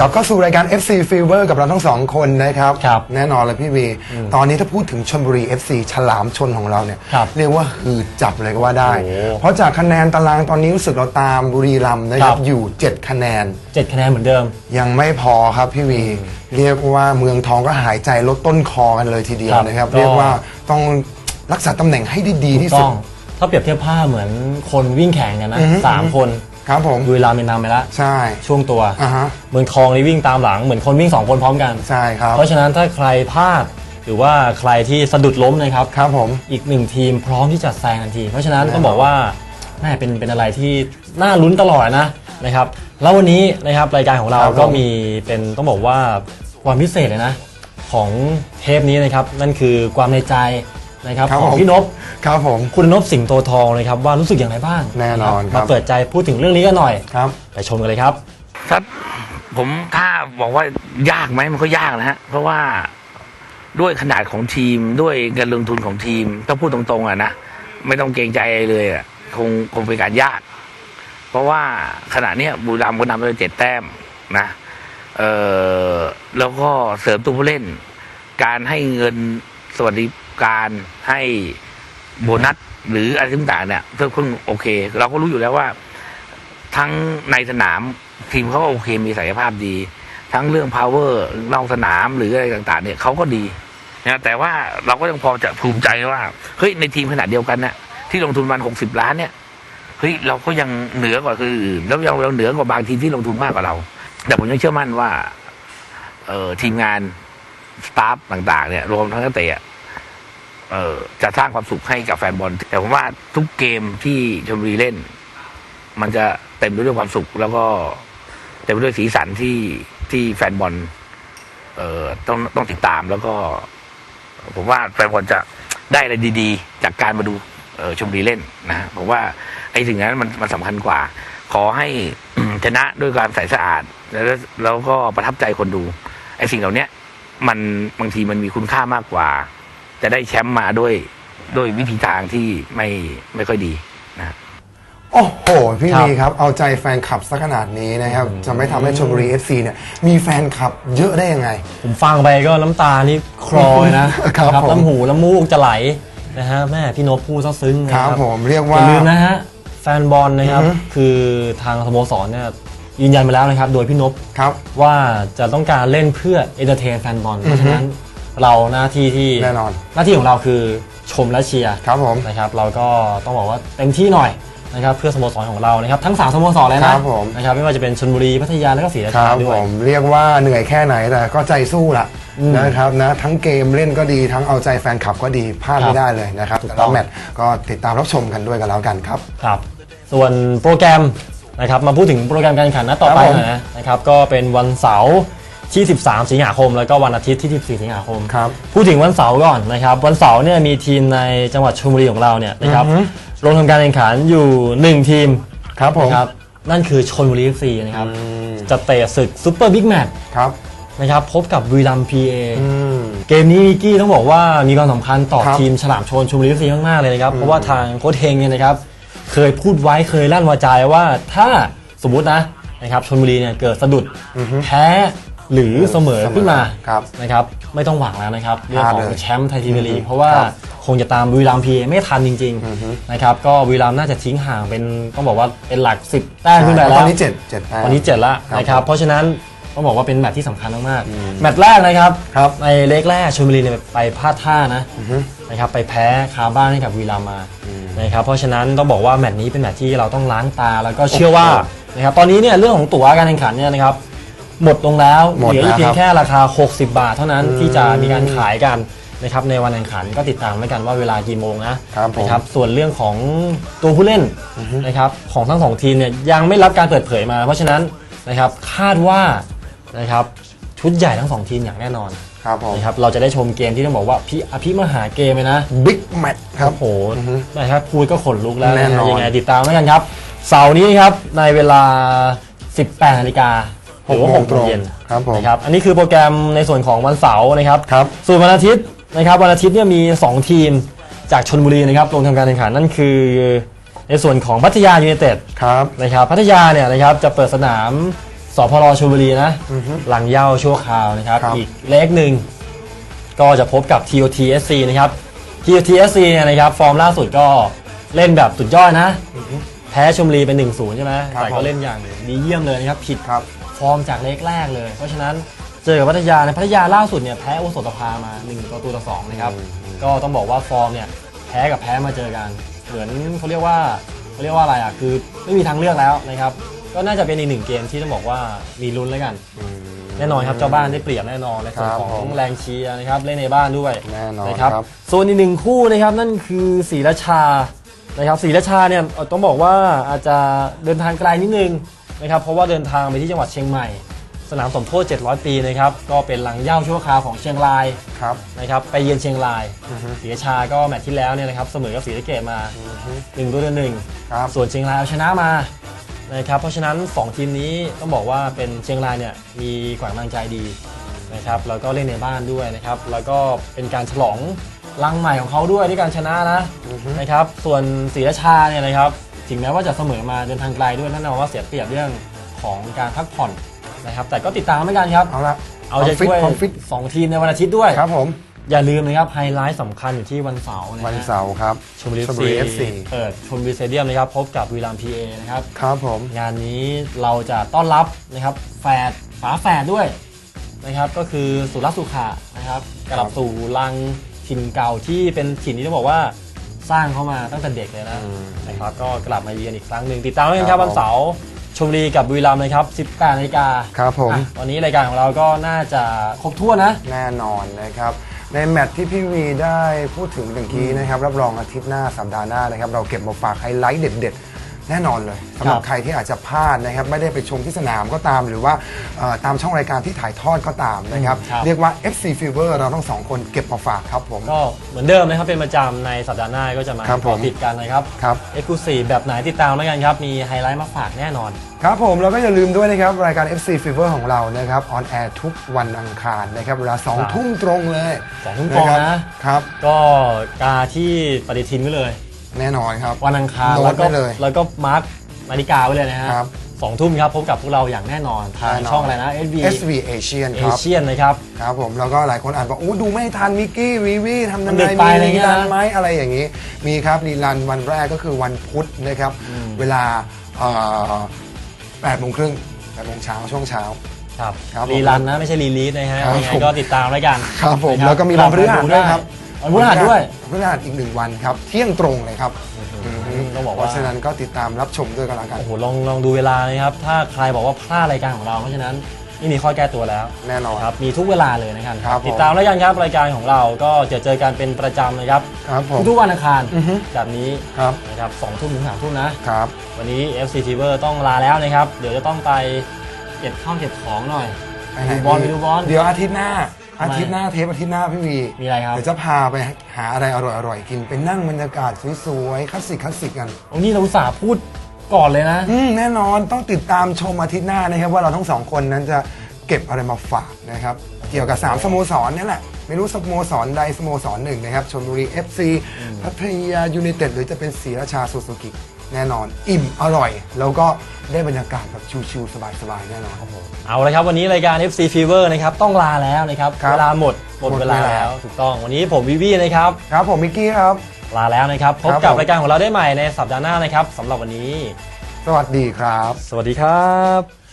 กลับเข้าสู่รายการ FC Fever กับเราทั้งสองคนนะครับ ครับแน่นอนเลยพี่วี ตอนนี้ถ้าพูดถึงชลบุรี FC ฉลามชนของเราเนี่ย ครับเรียกว่าหืดจับเลยก็ว่าได้ โอ้เพราะจากคะแนนตารางตอนนี้รู้สึกเราตามบุรีรัมย์นะคครัรับ บ อยู่ 7 คะแนน เจ็ดคะแนนเหมือนเดิม ยังไม่พอครับพี่วี เรียกว่าเมืองทองก็หายใจลดต้นคอกันเลยทีเดียวครับนะครับก็เรียกว่าต้องรักษาตำแหน่งให้ได้ดีที่ต้สุอดงถ้าเปรียบเทียบภาพเหมือนคนวิ่งแข่งกันนะอือฮึสามคน ครับผมบุรีรัมย์เป็นนำไปแล้วใช่ช่วงตัวอ่าฮะเมืองทองนี่วิ่งตามหลังเหมือนคนวิ่งสองคนพร้อมกัน ใช่ครับเพราะฉะนั้นถ้าใครพลาดหรือว่าใครที่สะดุดล้มนะครับ ครับผมอีกหนึ่งทีมพร้อมที่จะแซงทันที เพราะฉะนั้นแน่นอนต้องบอกว่าแม่เป็นเป็นอะไรที่น่าลุ้นตลอดนะนะครับ แล้ววันนี้นะครับรายการของเราครับผม ก็มีเป็นต้องบอกว่าความพิเศษเลยนะ ของเทปนี้นะครับนั่นคือความในใจ นะครับครับของผม พี่นพครับผม คุณนพสิงห์โตทองนะครับว่ารู้สึกอย่างไรบ้างแน่นอนะครับ มาเปิดใจพูดถึงเรื่องนี้กันหน่อย ครับ ไปชมกันเลยครับถ้าผมถ้าบอกว่ายากไหมมันก็ยากนะฮะ เพราะว่าด้วยขนาดของทีมด้วยเงินลงทุนของทีมถ้าพูดตรงๆอะนะไม่ต้องเกรงใจอะไรเลยอะคงคงเป็นการยาก เพราะว่าขณะเนี้ยบุรีรัมย์ก็นำไปเจ็ดแต้มนะเออแล้วก็เสริมตัวผู้เล่น การให้เงินสวัสดิ การให้โบนัสหรืออะไรต่างๆเนี่ยเพิ่งโอเค เราก็รู้อยู่แล้วว่า ทั้งในสนามทีมเขาก็โอเคมีศักยภาพดี ทั้งเรื่อง power นอกสนามหรืออะไรต่างๆ เนี่ยเขาก็ดีนะแต่ว่าเราก็ยังพอจะภูมิใจว่าเฮ้ยในทีมขนาดเดียวกันเนี่ยที่ลงทุนมันหกสิบล้านเนี่ยเฮ้ยเราก็ยังเหนือกว่าคืออื่นแล้วยังเราเหนือกว่าบางทีมที่ลงทุนมากกว่าเรา แต่ผมยังเชื่อมั่นว่า เออทีมงานสตาฟต่าง ๆ เนี่ย รวมทั้งนักเตะ เออจะสร้างความสุขให้กับแฟนบอล แต่ผมว่าทุกเกมที่ชลบุรีเล่น มันจะเต็มไปด้วยความสุข แล้วก็เต็มไปด้วยสีสันที่ที่แฟนบอล เอ่อต้องต้องติดตามแล้วก็ ผมว่าแฟนบอลจะได้อะไรดีๆ จากการมาดูเออชมบุรีเล่นนะผมว่าไอ้สิ่งนั้นมันมันสำคัญกว่า ขอให้ชนะด้วยความใสสะอาด แล้วแล้วก็ประทับใจคนดูไอ้สิ่งเหล่านี้มันบางทีมันมีคุณค่ามากกว่า จะได้แชมป์มาด้วยด้วยวิธีทางที่ไม่ไม่ค่อยดีนะโอ้โห พี่ครับวีครับ เอาใจแฟนคลับสักขนาดนี้นะครับ จะไม่ทำให้ชลบุรี FC เนี่ย มีแฟนคลับเยอะได้ยังไง ผมฟังไปก็น้ำตานี่คลอเลยนะครับผม น้ำหูน้ำมูกจะไหลนะฮะแม่พี่นพพูดซะซึ้งนะคครัรับบผมเรียกอว่า ย่าลืมนะฮะแฟนบอลนะครับ อือฮึ คือทางสโมสรเนี่ยยืนยันไปแล้วนะครับ โดยพี่นพครับ ว่าจะต้องการเล่นเพื่อเอนเตอร์เทนแฟนบอลเพราะฉะนั้น เราหน้าที่ที่แน่นอน หน้าที่ของเราคือชมและเชียร์ครับผมนะครับเราก็ต้องบอกว่าเต็มที่หน่อยนะครับเพื่อสโมสรของเรานะครับทั้งสามสโมสรเลยคนะรับผมนะครับไม่ว่าจะเป็นชลบุรีพัทยาและก็ศรีราคชารับด้ผวยมเรียกว่าเหนื่อยแค่ไหนแต่ก็ใจสู้ละอืมนะครับนะทั้งเกมเล่นก็ดีทั้งเอาใจแฟนคลับก็ดีพลาดครับไม่ได้เลยนะครับถูกแต่ต้ละองแมตช์ก็ติดตามรับชมกันด้วยกันแล้วกันครับครับส่วนโปรแกรมนะครับมาพูดถึงโปรแกรมการแข่งขันนัดต่อไปครับผมหน่อยนะนะครับก็เป็นวันเสาร์ ที่ 13 สิงหาคม แล้วก็วันอาทิตย์ที่ 14 สิงหาคม ครับ พูดถึงวันเสาร์ก่อนนะครับ วันเสาร์เนี่ยมีทีมในจังหวัดชลบุรีของเราเนี่ยนะครับอือฮึ ลงทำการแข่งขันอยู่ 1 ทีมครับผม นะครับนั่นคือชลบุรีเอฟซีนะครับ อืม จะเตะศึกซูเปอร์บิ๊กแมตช์ครับนะครับพบกับบุรีรัมย์พีเออืม เกมนี้นิกกี้ต้องบอกว่ามีความสำคัญต่อครับทีมฉลามชนชมบุรีเอฟซีมากๆเลยนะครับ เพราะว่าทางโค้ชเฮงเนี่ยนะครับ เคยพูดไว้เคยลั่นวาจาไว้ว่าถ้าสมมุตินะนะครับชนบุรีเนี่ยเกิดสะดุดอือฮึแพ้ หรือเสมอขึ้นมาครับนะครับไม่ต้องหวังแล้วนะครับเรื่องขอพลาดเลงยแชมป์ไทยทีมลีกเพราะว่าครับคงจะตามบุรีรัมย์พีเอไม่ทันจริงอือฮึๆนะครับก็บุรีรัมย์น่าจะทิ้งห่างเป็นต้องบอกว่าเป็นหลัก 10แต้มขึ้นไปตแล้อวนนี้เจ็ดเจ็ดแต้มวันนี้เจ็ดละครับนะครับผมเพราะฉะนั้นต้องบอกว่าเป็นแมตช์ที่สำคัญมากอืมๆแมตช์แรกนะครับครับในเล็กแรกชลบุรีเนี่ยไปพลาดท่านะอือฮึนะครับไปแพ้คาบ้านให้กับวีรัมย์มาอืมนะครับเพราะฉะนั้นต้องบอกว่าแมตช์นี้เป็นแมตช์ที่เราต้องล้างตาแล้วก็เชื่อว่าโอ้โหนะครับตอนนี้เนี่ยเรื่องของตั๋วการแข่งขันเนี่ยนะครับ หมดลงแล้วหมดเหลืออีกแล้วเพียครังบแค่ราคา 60 บาท เท่านั้นอืมที่จะมีการขายกันนะครับในวันแข่งขันก็ติดตามแล้วกันว่าเวลากี่โมงนะครับผม นะครับส่วนเรื่องของตัวผู้เล่นอือฮึนะครับของทั้งสองทีมเนี่ยยังไม่รับการเปิดเผยมา เพราะฉะนั้นนะครับคาดว่านะครับชุดใหญ่ทั้งสองทีมอย่างแน่นอนครับผมนะครับเราจะได้ชมเกมที่ต้องบอกว่าพี่อภิมหาเกมเลยนะ บิ๊กแมตช์ครับ โอ้โหอือฮึนะครับพูดก็ขนลุกแล้วแน่นอน ยังไงติดตามแล้วกันครับ เสาร์นี้ครับในเวลา 18นาฬิกา หรือว่า6โมงเย็นครับผมนะครับอันนี้คือโปรแกรมในส่วนของวันเสาร์นะครับครับส่วนวันอาทิตย์นะครับวันอาทิตย์เนี่ยมี 2 ทีมจากชนบุรีนะครับลงทำการแข่งขันนั่นคือ ในส่วนของพัทยายูไนเต็ดครับนะครับพัทยาเนี่ยนะครับจะเปิดสนามสพรชลบุรีนะหลังเย้าชั่วคราวนะครับครับอีกเลขหนึ่งก็จะพบกับ TOTSC นะครับ TOTSC เนี่ยนะครับฟอร์มล่าสุดก็เล่นแบบสุดยอดนะ แพ้ชลบุรีเป็น1-0ใช่ไหมครับแต่ก็ผมเล่นอย่างดีเยี่ยมเลยนะครับผิดครับ ฟอร์มจากเลขแรกเลย เพราะฉะนั้นเจอกับพัทยาในพัทยาล่าสุดเนี่ยแพ้โอสถภามา1ประตูต่อ2นะครับก็ต้องบอกว่าฟอร์มเนี่ยแพ้กับแพ้มาเจอกัน เหมือนเขาเรียกว่าเขาเรียกว่าอะไรอะคือไม่มีทางเลือกแล้วนะครับก็น่าจะเป็นอีกหนึ่งเกมที่ต้องบอกว่ามีลุ้นแล้วกันแน่นอนครับเจ้าบ้านได้เปรียบแน่นอนในส่วนครับของผมแรงเชียร์นะครับเล่นในบ้านด้วยแน่นอนนะครับครับส่วนอีกหนึ่งคู่นะครับนั่นคือศรีราชานะครับศรีราชาเนี่ยเอ่อต้องบอกว่าอาจจะเดินทางไกลนิดนึง นะครับเพราะว่าเดินทางไปที่จังหวัดเชียงใหม่ สนามสมโพธิ700 ปีนะครับก็เป็นหลังเย่าชั่วคราวของเชียงรายครับ นะครับไปเยือนเชียงรายศรีราชาก็แมตช์ที่แล้วเนี่ยนะครับเสมอกับศรีสะเกดมา1ตัวเดียวหนึ่ง ครับ ส่วนเชียงรายเอาชนะมานะครับเพราะฉะนั้น 2 ทีมนี้ต้องบอกว่าเป็นเชียงรายเนี่ยมีกว่ากำลังใจดีนะครับแล้วก็เล่นในบ้านด้วยนะครับแล้วก็เป็นการฉลองลังใหม่ของเขาด้วยด้วยการชนะนะนะครับส่วนศรีราชาเนี่ยนะครับ ถึงแม้ว่าจะเสมอมาเดินทางไกลด้วยแน่นอนว่าเสียเปรียบเรื่องของการพักผ่อนนะครับ แต่ก็ติดตามไม่กันครับ เอาละเอาใจช่วยความฟิตสองทีมในวันอาทิตย์ด้วยครับผม อย่าลืมนะครับไฮไลท์สำคัญอยู่ที่วันเสาร์นะฮะวันเสาร์ครับชมบุรีชลบุรีเอ FC เปิดชมบุรีสเตเดียมนะครับพบกับวีรัมพีเอนะครับครับผมงานนี้เราจะต้อนรับนะครับแฝดฝาแฝดด้วยนะครับก็คือสุรสุขะนะครับกลับสู่ลังถิ่นเก่าที่เป็นถิ่นที่ต้องบอกว่า สร้างเข้ามาตั้งแต่เด็กเลยนะนะครับก็กลับมาเยือนอีกครั้งหนึ่งติดตามกันครับวันเสาร์ชมบุรีกับบุรีรัมย์นะครับ 18นาฬิกาครับผมอะวันนี้รายการของเราก็น่าจะครบถ้วนนะ แน่นอนนะครับ ในแมตช์ที่พี่วีได้พูดถึงตะกี้นะครับ รับรองอาทิตย์หน้าสัปดาห์หน้านะครับ เราเก็บมาฝากไฮไลท์เด็ดๆ แน่นอนเลยสำหรับครับใครที่อาจจะพลาดนะครับไม่ได้ไปชมที่สนามก็ตาม หรือว่าเอ่อตามช่องรายการที่ถ่ายทอดก็ตามนะครับ ครับ เรียกว่า FC Fever เราทั้งสองคนเก็บมาฝากครับผม ก็เหมือนเดิมนะครับ เป็นประจำในสัปดาห์หน้าก็จะมาครับผม ติดกันนะครับ ครับ เอ็กซ์คลูซีฟแบบไหนติดตามแล้วกันครับ มีไฮไลท์มาฝากแน่นอน ครับผมแล้วก็อย่าลืมด้วยนะครับ รายการ FC Fever ของเรานะครับออนแอร์ทุกวันอังคารนะครับเวลาครับ2ทุ่มตรงเลยสองทุ่มตรงนะ ครับ ก็กาที่ปฏิทินไว้เลย แน่นอนครับ วันอังคารโน้แล้ตวก็ไว้เลยแล้วก็มาร์กนาฬิกาไว้เลยนะฮะครับ สองทุ่มครับพบกับพวกเราอย่างแน่นอนทางแน่นอนช่องอะไรนะ SV SV Asian คเอรับเชียนนะครับ ครับผมแล้วก็หลายคนอาจบอกโอ้ดูไม่ทันมิกกี้วีวีทำมัยังนดึไงกไปอะไรมีเงี้รียรันะนไหมอะไรอย่างนี้ มีครับรีรันวันแรกก็คือวันพุธนะครับ เวลาเอ่อ8โมงครึ่ง8โมงเช้าช่วงเช้า ครับครับผมรีรันนะ ไม่ใช่รีลีสนะฮะครับยังไงผมก็ติดตามแล้วกันครับผม นะแล้วก็มีวันพฤหัสด้วยครับ วันพฤหัสด้วยวันพฤหัสอีกหนึ่งวันครับ เที่ยงตรงเลยครับต้องบอกเพว่าราะฉะนั้นก็ติดตามรับชมด้วยกันแล้วกันโอ้โหลองลองดูเวลานะครับ ถ้าใครบอกว่าพลาดรายการของเราเพราะฉะนั้นไม่มีข้อแก้ตัวแล้วแน่นอนครับมีทุกเวลาเลยนะครับครับผมติดตามแล้วกันครับรายการของเราก็จะเจอกันเป็นประจำนะครับครับผมทุกๆวันอังคารอือฮึแบบนี้ครับนะครับสองทุ่มถึงสามทุ่มนะครับวันนี้ FC Fever ต้องลาแล้วนะครับ เดี๋ยวจะต้องไปเก็บข้าวเก็บของหน่อยไปไหนดูบอลไปดูบอลเดี๋ยวอาทิตย์หน้าทำไม อาทิตย์หน้าเทปอาทิตย์หน้าพี่วีมีอะไรครับ เดี๋ยวจะพาไปหาอะไรอร่อยๆกินไปนั่งบรรยากาศสวยๆคลาสสิกคลาสสิกกันวันนี้เราอุตส่าห์พูดก่อนเลยนะ อืมแน่นอนต้องติดตามชมอาทิตย์หน้านะครับ ว่าเราทั้งสองคนนั้นจะเก็บอะไรมาฝากนะครับ เกี่ยวกับ3สโมสรนี่แหละ ไม่รู้สโมสรใดสโมสรหนึ่งนะครับชลบุรี FC พัทยายูไนเต็ดหรือจะเป็นศรีราชาซูซูกิ แน่นอน อิ่มอร่อย แล้วก็ได้บรรยากาศแบบชิลๆสบายๆแน่นอนครับผม เอาละครับวันนี้รายการ FC Fever นะครับต้องลาแล้วนะครับครับเวลาหมดหมดหมดเวลาเวลา แล้วถูกต้องวันนี้ผมวิวีนะครับครับผมมิกกี้ครับ ลาแล้วนะครับพบครับกับผม รายการของเราได้ใหม่ในสัปดาห์หน้านะครับสำหรับวันนี้ สวัสดีครับ สวัสดีครับ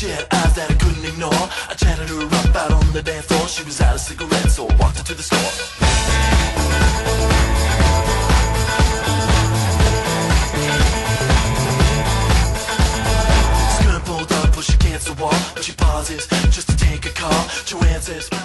She eyes that I couldn't ignore I chatted her up out on the dance floor She was out of cigarettes so I walked her to the store pulled up, but she can't wall. But she pauses just to take a call. She answers.